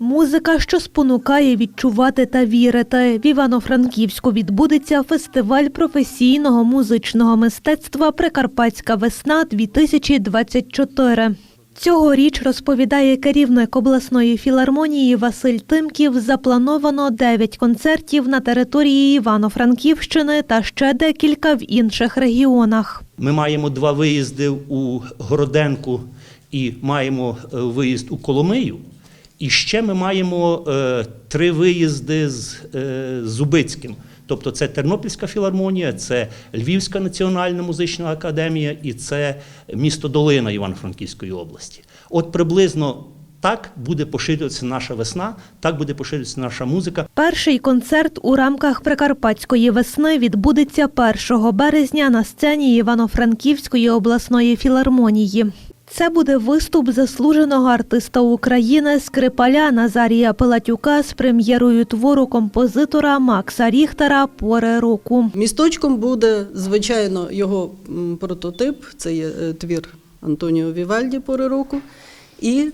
Музика, що спонукає відчувати та вірити. В Івано-Франківську відбудеться фестиваль професійного музичного мистецтва Прикарпатська весна 2024. Цьогоріч, розповідає керівник обласної філармонії Василь Тимків, заплановано 9 концертів на території Івано-Франківщини та ще декілька в інших регіонах. Ми маємо два виїзди у Городенку і маємо е, виїзд у Коломию. І ще ми маємо е, три виїзди з е, Зубицьким. Тобто це Тернопільська філармонія, це Львівська національна музична академія і це місто Долина Івано-Франківської області. От приблизно так буде поширюватися наша весна, так буде поширюватися наша музика. Перший концерт у рамках Прикарпатської весни відбудеться 1 березня на сцені Івано-Франківської обласної філармонії. Це буде виступ заслуженого артиста України Скрипаля Назарія Пилатюка з прем'єрою твору композитора Макса Ріхтера Пори року. Місточком буде, звичайно, його прототип, це є е, твір Антоніо Вівальді пори року, і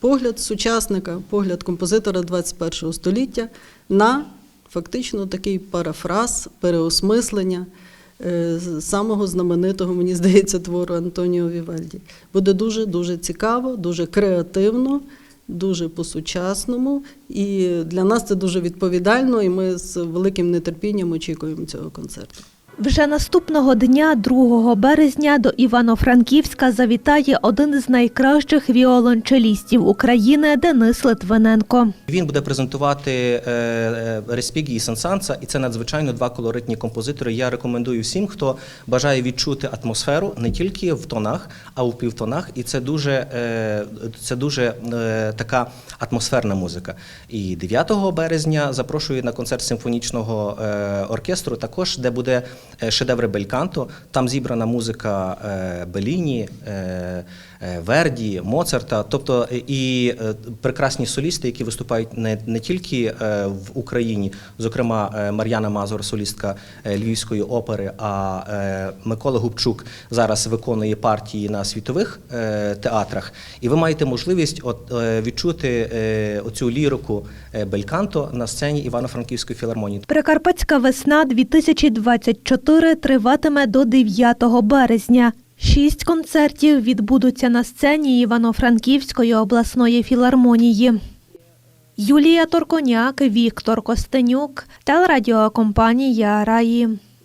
погляд сучасника, погляд композитора 21 століття на фактично такий парафраз, переосмислення самого знаменитого, мені здається, твору Антоніо Вівальді. Буде дуже-дуже цікаво, дуже креативно. Дуже по-сучасному, і для нас це дуже відповідально, і ми з великим нетерпінням очікуємо цього концерту. Вже наступного дня, 2 березня, до Івано-Франківська завітає один з найкращих віолончелістів України Денис Литвиненко. Він буде презентувати е, е, Респігі і Сансанса, і це надзвичайно два колоритні композитори. Я рекомендую всім, хто бажає відчути атмосферу не тільки в тонах, а в півтонах. І це дуже, е, це дуже така атмосферна музика. І 9 березня запрошую на концерт симфонічного оркестру, також де буде шедеври Бельканто. Там зібрана музика е, Беліні, е, е, Верді, Моцарта, тобто е, і е, прекрасні солісти, які виступають не, не тільки е, в Україні, зокрема е, Мар'яна Мазур, солістка е, Львівської опери, а е, Микола Губчук зараз виконує партії на світових е, театрах. І ви маєте можливість от, е, відчути е, оцю лірику е, Бельканто на сцені Івано-Франківської філармонії. Прикарпатська весна 2024 триватиме до 9 березня. Шість концертів відбудуться на сцені Івано-Франківської обласної філармонії. Юлія Торконяк, Віктор Костенюк, телерадіокомпанія Раї.